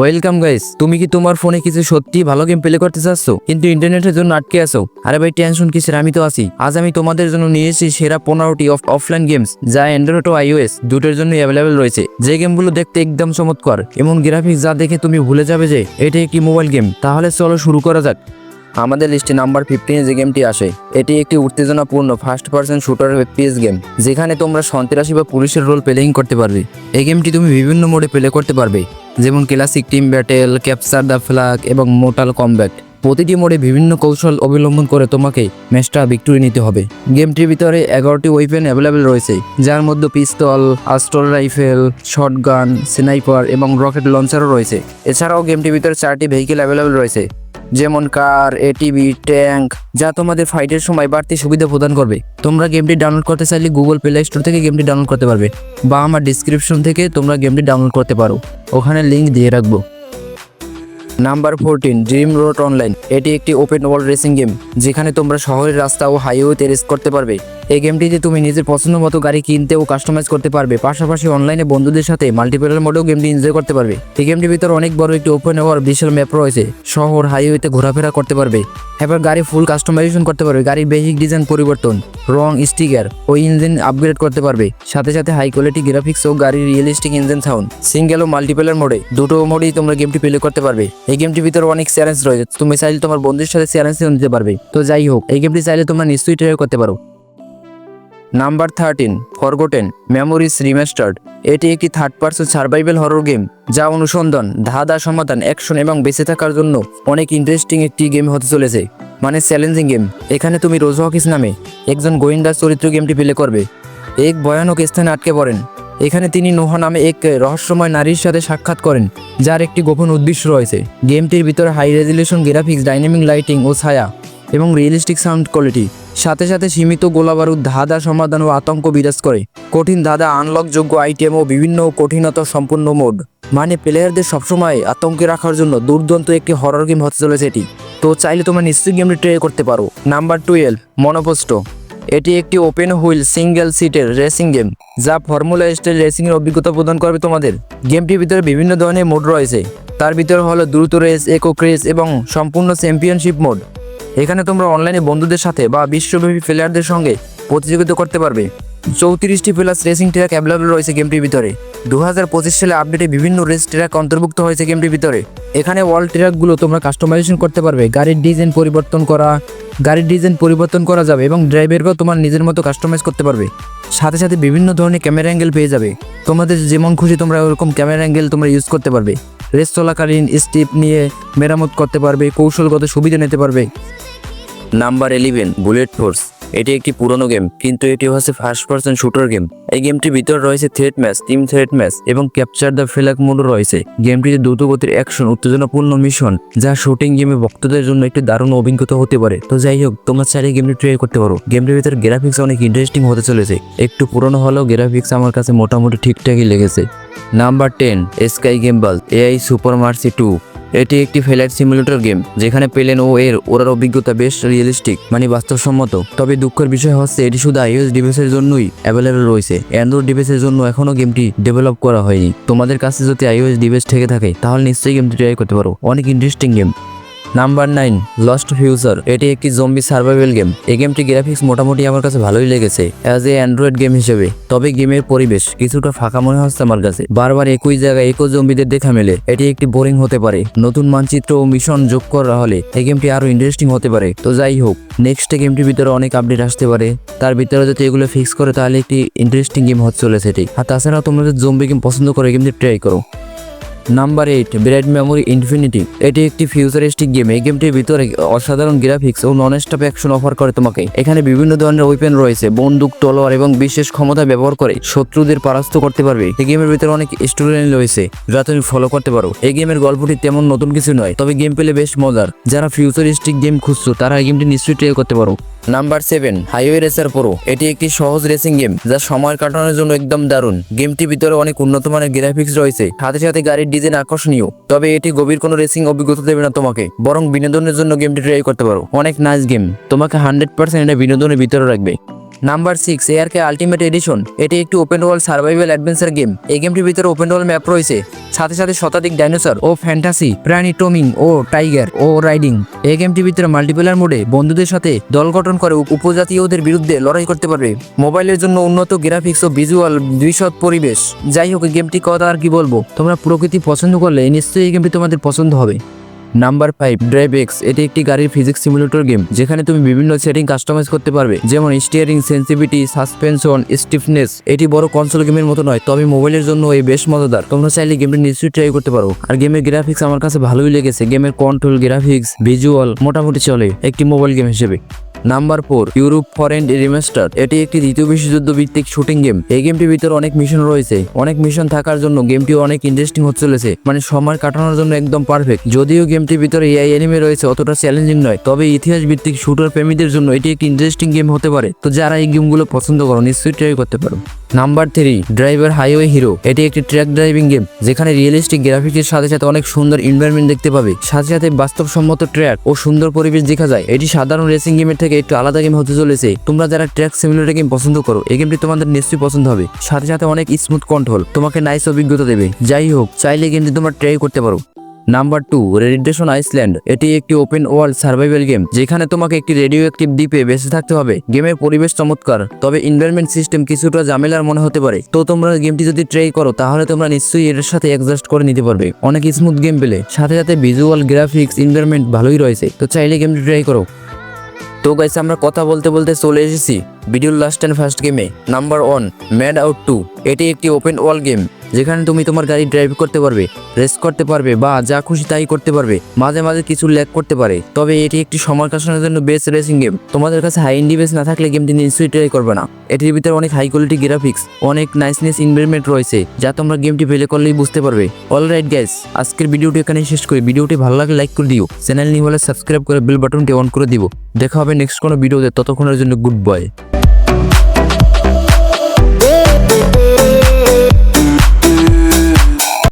Welcome guys তুমি কি তোমার ফোনে কিছু সত্যি ভালো গেম প্লে করতে চাচ্ছ? কিন্তু ইন্টারনেটের জন্য আটকে আছো। আরে ভাই টেনশন কিসের? আমি তো আছি। আজ আমি তোমাদের জন্য নিয়ে এসেছি সেরা পনেরোটি অফ অফলাইন গেমস যা অ্যান্ড্রয়েড ও আইওএস দুটোর জন্য অ্যাভেলেবেল রয়েছে। যে গেমগুলো দেখতে একদম চমৎকার এমন গ্রাফিক্স যা দেখে তুমি ভুলে যাবে যে, এটি একটি মোবাইল গেম তাহলে চলো শুরু করা যাক। আমাদের লিস্টে নাম্বার ফিফটিনে যে গেমটি আসে, এটি একটি উত্তেজনাপূর্ণ first person shooter PS game যেখানে তোমরা সন্ত্রাসী বা পুলিশের রোল প্লেইং করতে পারবে। এই গেমটি তুমি বিভিন্ন মোডে প্লে করতে পারবে। যেমন classic team battle capture the flag এবং মোটাল কমব্যাট প্রতিটি মোডে বিভিন্ন কৌশল অবলম্বন করে তোমাকে ম্যাচটা ভিক্টোরি নিতে হবে। গেমটির ভিতরে এগারোটি ওয়েপেন অ্যাভেলেবেল রয়েছে, যার মধ্যে পিস্তল আস্টল রাইফেল শটগান স্নাইপার এবং রকেট লঞ্চারও রয়েছে। এছাড়াও গেমটির ভিতরে চারটি ভেহিকেল অ্যাভেলেবেল রয়েছে। যেমন কার এটিভি ট্যাঙ্ক, যা তোমাদের ফাইটের সময় বাড়তি সুবিধা প্রদান করবে। তোমরা গেমটি ডাউনলোড করতে চাইলে গুগল প্লে স্টোর থেকে গেমটি ডাউনলোড করতে পারবে, বা আমার ডিসক্রিপশন থেকে তোমরা গেমটি ডাউনলোড করতে পারো। ওখানে লিঙ্ক দিয়ে রাখব। Number fourteen dream road online এটি একটি ওপেন ওয়ার্ল্ড রেসিং গেম যেখানে তোমরা শহরের রাস্তা ও হাইওয়েতে রেস করতে পারবে। এই গেমটিতে তুমি নিজের পছন্দ মতো গাড়ি কিনতে ও কাস্টমাইজ করতে পারবে। পাশাপাশি অনলাইনে বন্ধুদের সাথে মাল্টিপ্লেয়ার মোডেও গেমটি এনজয় করতে পারবে। এই গেমটির ভিতরে অনেক বড় একটি ওপেন ওয়ার বিশাল ম্যাপ রয়েছে। শহর হাইওয়েতে ঘোরাফেরা করতে পারবে। এবার গাড়ি ফুল কাস্টমাইজেশন করতে পারবে। গাড়ির বেসিক ডিজাইন পরিবর্তন, রং স্টিকার ও ইঞ্জিন আপগ্রেড করতে পারবে। সাথে সাথে হাই কোয়ালিটি গ্রাফিক্স ও গাড়ির রিয়েলিস্টিক ইঞ্জিন সাউন্ড সিঙ্গেল ও মাল্টিপ্লেয়ার মোডে দুটো মোডেই তোমরা গেমটি প্লে করতে পারবে। এই গেমটির ভিতরে অনেক চ্যালেঞ্জ রয়েছে। তুমি চাইলে তোমার বন্ধুর সাথে চ্যালেঞ্জ নিতে পারবে। তো যাই হোক, এই গেমটি চাইলে তোমরা নিশ্চয়ই ট্রাই করতে পারো। Number thirteen forgotten memories remastered এটি একটি third person survival horror game যা অনুসন্ধান, ধাঁধা, সমাধান অ্যাকশন এবং বেঁচে থাকার জন্য অনেক ইন্টারেস্টিং একটি গেম হতে চলেছে। মানে চ্যালেঞ্জিং গেম এখানে তুমি রোজ হকিস নামে একজন গোয়েন্দার চরিত্র গেমটি প্লে করবে। এক ভয়ানক স্থানে আটকে পড়েন। এখানে তিনি নোহা নামে এক রহস্যময় নারীর সাথে সাক্ষাৎ করেন, যার একটি গোপন উদ্দেশ্য রয়েছে। গেমটির ভিতরে high resolution graphics dynamic lighting ও ছায়া। এবং রিয়েলিস্টিক সাউন্ড কোয়ালিটি সাথে সাথে সীমিত গোলাবারুদ, ধাঁধা সমাধান ও আতঙ্ক বিরাজ করে। কঠিন ধাঁধা আনলকযোগ্য আইটেম ও বিভিন্ন কঠিনতা সম্পূর্ণ মোড মানে প্লেয়ারদের সবসময় আতঙ্কে রাখার জন্য দুর্দান্ত একটি হরর গেম হতে চলেছে এটি। তো চাইলে তোমরা নিশ্চয়ই গেমটি ট্রে করতে পারো। নাম্বার টুয়েলভ মনোপোস্ট এটি একটি ওপেন হুইল সিঙ্গেল সিটের রেসিং গেম যা ফর্মুলা স্টাইল রেসিংয়ের অভিজ্ঞতা প্রদান করবে তোমাদের। গেমটির ভিতরে বিভিন্ন ধরনের মোড রয়েছে। তার ভিতরে হলো দ্রুত রেস একো ক্রেস এবং সম্পূর্ণ চ্যাম্পিয়নশিপ মোড এখানে তোমরা অনলাইনে বন্ধুদের সাথে বা বিশ্বব্যাপী প্লেয়ারদের সঙ্গে প্রতিযোগিতা করতে পারবে। চৌত্রিশটি প্লাস রেসিং ট্র্যাক অ্যাভেলেবল রয়েছে গেমটির ভিতরে। দু হাজার পঁচিশ সালে আপডেটে বিভিন্ন রেস ট্র্যাক অন্তর্ভুক্ত হয়েছে গেমটির ভিতরে। এখানে ওয়ার্ল্ড ট্র্যাকগুলো তোমরা কাস্টমাইজেশন করতে পারবে। গাড়ির ডিজাইন পরিবর্তন করা, গাড়ির ডিজাইন পরিবর্তন করা যাবে এবং ড্রাইভারকেও তোমার নিজের মতো কাস্টমাইজ করতে পারবে। সাথে সাথে বিভিন্ন ধরনের ক্যামেরা অ্যাঙ্গেল পেয়ে যাবে। তোমাদের যেমন খুশি তোমরা ওরকম ক্যামেরা অ্যাঙ্গেল তোমরা ইউজ করতে পারবে। রেস চলাকালীন স্টিপ নিয়ে মেরামত করতে পারবে, কৌশলগত সুবিধা নিতে পারবে। Number eleven bullet force. এটি একটি পুরনো গেম, কিন্তু এটি হচ্ছে ফার্স্ট পার্সন শুটার গেম এই গেমটির ভিতরে রয়েছে thread match team thread match এবং ক্যাপচার দ্য ফ্ল্যাগ মোডও রয়েছে। গেমটিতে দ্রুতগতির অ্যাকশন উত্তেজনাপূর্ণ মিশন যা শুটিং গেমে ভক্তদের জন্য একটি দারুণ অভিজ্ঞতা হতে পারে। তো যাই হোক, তোমরা চাইলে গেমটি ট্রাই করতে পারো। গেমটির ভিতরে গ্রাফিক্স অনেক ইন্টারেস্টিং হতে চলেছে। একটু পুরনো হলেও গ্রাফিক্স আমার কাছে মোটামুটি ঠিকঠাকই লেগেছে। Number ten sky gamblers air supremacy two এটি একটি ফ্লাইট সিমুলেটর গেম, যেখানে পেলেন ও এর ওরার অভিজ্ঞতা বেশ রিয়েলিস্টিক মানে বাস্তবসম্মত। তবে দুঃখের বিষয় হচ্ছে, এটি শুধু আইওএস ডিভাইসের জন্যই অ্যাভেলেবল রয়েছে। অ্যান্ড্রয়েড ডিভাইসের জন্য এখনও গেমটি ডেভেলপ করা হয়নি। তোমাদের কাছে যদি আইওএস ডিভাইস থেকে থাকে, তাহলে নিশ্চয়ই গেমটি ট্রাই করতে পারো। অনেক interesting game number nine lost future এটি একটি জম্বি সার্ভাইভাল গেম এই গেমটি গ্রাফিক্স মোটামুটি আমার কাছে ভালোই লেগেছে অ্যাজ এ অ্যান্ড্রয়েড গেম হিসেবে। তবে গেমের পরিবেশ কিছুটা ফাঁকা মনে হচ্ছে আমার কাছে। বারবার একই জায়গায় একই জম্বিদের দেখা মেলে। এটি একটি বোরিং হতে পারে। নতুন মানচিত্র ও মিশন যোগ করা হলে এই গেমটি আরও ইন্টারেস্টিং হতে পারে। তো যাই হোক নেক্সট গেমটির ভিতরে অনেক আপডেট আসতে পারে। তার ভিতরে যদি এগুলো ফিক্স করে তাহলে একটি ইন্টারেস্টিং গেম হতে চলেছে এটি। আর তাছাড়াও তোমরা যদি জম্বি গেম পছন্দ করো গেমটি ট্রাই করো। Number eight bright memory infinity এটি একটি ফিউচারিস্টিক গেম এই গেমটির ভিতরে অসাধারণ গ্রাফিক্স ও নন স্টপ অ্যাকশন অফার করে তোমাকে। এখানে বিভিন্ন ধরনের ওয়েপেন রয়েছে, বন্দুক, তলোয়ার এবং বিশেষ ক্ষমতা ব্যবহার করে শত্রুদের পরাস্ত করতে পারবে। এই গেমের ভিতরে অনেক স্টোরি রয়েছে, যা তুমি ফলো করতে পারো। এই গেমের গল্পটি তেমন নতুন কিছু নয়, তবে গেম পেলে বেশ মজার। যারা ফিউচারিস্টিক গেম খুঁজছো, তারা এই গেমটি নিশ্চয়ই ট্রাই করতে পারো। Number seven, highway racer pro. এটি একটি সহজ রেসিং গেম যা সময় কাটানোর জন্য একদম দারুণ। গেমটির ভিতরে অনেক উন্নত মানের গ্রাফিক্স রয়েছে। সাথে সাথে গাড়ির ডিজাইন আকর্ষণীয়। তবে এটি গভীর কোনো রেসিং অভিজ্ঞতা দেবে না তোমাকে। বরং বিনোদনের জন্য গেমটি ট্রাই করতে পারো। অনেক নাইস গেম তোমাকে হান্ড্রেড পার্সেন্ট এটা বিনোদনের ভিতরে রাখবে। Number six ARK ultimate edition এটি একটি open world survival adventure game এই গেমটির ভিতরে ওপেন ওয়ার্ল্ড ম্যাপ রয়েছে। সাথে সাথে শতাধিক ডাইনোসর ও ফ্যান্টাসি প্রাণী টমিং ও টাইগার ও রাইডিং এই গেমটির ভিতরে মাল্টিপ্লেয়ার মোডে বন্ধুদের সাথে দল গঠন করে উপ- উপজাতীয়দের বিরুদ্ধে লড়াই করতে পারবে। মোবাইলের জন্য উন্নত গ্রাফিক্স ও ভিজুয়াল দৃশ্যত পরিবেশ। যাই হোক গেমটি কথা আর কি বলব? তোমরা প্রকৃতি পছন্দ করলে নিশ্চয়ই এই গেমটি তোমাদের পছন্দ হবে। নাম্বার ফাইভ ড্রাইভ এক্স এটি একটি গাড়ির ফিজিক্স সিমুলেটর গেম যেখানে তুমি বিভিন্ন সেটিং কাস্টমাইজ করতে পারবে, যেমন স্টিয়ারিং সেন্সিভিটি সাসপেনশন স্টিফনেস এটি বড় কনসোল গেমের মতো নয়, তবে মোবাইলের জন্য এই বেশ মজাদার। তোমরা চাইলে গেমটি নিশ্চয়ই ট্রাই করতে পারো। আর গেমের গ্রাফিক্স আমার কাছে ভালোই লেগেছে। গেমের কন্ট্রোল গ্রাফিক্স ভিজুয়াল মোটামুটি চলে। একটি মোবাইল গেম হিসেবে। Number four, Europe front remaster. এটি একটি দ্বিতীয় বিশ্বযুদ্ধ ভিত্তিক শুটিং গেম। এই গেমটির ভিতরে অনেক মিশন রয়েছে। অনেক মিশন থাকার জন্য গেমটি অনেক ইন্টারেস্টিং হতে চলেছে। মানে সময় কাটানোর জন্য একদম পারফেক্ট যদিও গেমটির ভিতরে এআই এনিমে রয়েছে, অতটা চ্যালেঞ্জিং নয়। তবে ইতিহাস ভিত্তিক শুটার প্রেমীদের জন্য এটি একটি ইন্টারেস্টিং গেম হতে পারে। তো যারা এই গেমগুলো পছন্দ করো, নিশ্চয়ই ট্রাই করতে পারো। Number three, driver highway hero. এটি একটি ট্র্যাক ড্রাইভিং গেম, যেখানে রিয়েলিস্টিক গ্রাফিক্সের সাথে সাথে অনেক সুন্দর এনভায়রনমেন্ট দেখতে পাবে। সাথে সাথে বাস্তবসম্মত ট্র্যাক ও সুন্দর পরিবেশ দেখা যায়। এটি সাধারণ রেসিং গেমের থেকে একটু আলাদা গেম হতে চলেছে। তোমরা যারা ট্র্যাক সিমুলেটর গেম পছন্দ করো, এই গেমটি তোমাদের নিশ্চয়ই পছন্দ হবে। সাথে সাথে অনেক স্মুথ কন্ট্রোল তোমাকে নাইস অভিজ্ঞতা দেবে। যাই হোক, চাইলে গেমটি তোমরা ট্রাই করতে পারো। নাম্বার টু রেডিটেশন আইসল্যান্ড এটি একটি ওপেন ওয়ার্ল্ড সার্ভাইভাল গেম যেখানে তোমাকে একটি রেডিও অ্যাক্টিভ দ্বীপে বেঁচে থাকতে হবে। গেমের পরিবেশ চমৎকার, তবে ইনভারমেন্ট সিস্টেম কিছুটা ঝামেলার মনে হতে পারে। তো তোমরা গেমটি যদি ট্রাই করো, তাহলে তোমরা নিশ্চয়ই এর সাথে অ্যাডজাস্ট করে নিতে পারবে। অনেক স্মুথ গেম পেলে, সাথে সাথে ভিজুয়াল গ্রাফিক্স ইনভারমেন্ট ভালোই রয়েছে। তো চাইলে গেমটি ট্রাই করো। তো গাইস আমরা কথা বলতে বলতে চলে এসেছি। ভিডিওর লাস্ট অ্যান্ড ফার্স্ট গেমে number one mad out two এটি একটি ওপেন ওয়াল গেম যেখানে তুমি তোমার গাড়ি ড্রাইভ করতে পারবে রেস করতে পারবে বা যা খুশি তাই করতে পারবে, মাঝে মাঝে কিছু ল্যাগ করতে পারে। তবে এটি একটি সময় কাটানোর জন্য বেস্ট রেসিং গেম তোমাদের কাছে হাই ইন্ডিবেস না থাকলে গেমটি নিশ্চয়ই ট্রাই করবে না। এটির ভিতরে অনেক হাই কোয়ালিটি গ্রাফিক্স অনেক নাইসনেস ইনভারমেন্ট রয়েছে, যা তোমরা গেমটি প্লে করলেই বুঝতে পারবে। অলরাইট গাইস আজকের ভিডিওটি এখানে শেষ করি। ভিডিওটি ভালো লাগলে লাইক করে দিও। চ্যানেল নিয়ে হলে সাবস্ক্রাইব করে বেল বাটনটি অন করে দিব দেখা হবে নেক্সট কোনো ভিডিওতে ততক্ষণের জন্য গুড বাই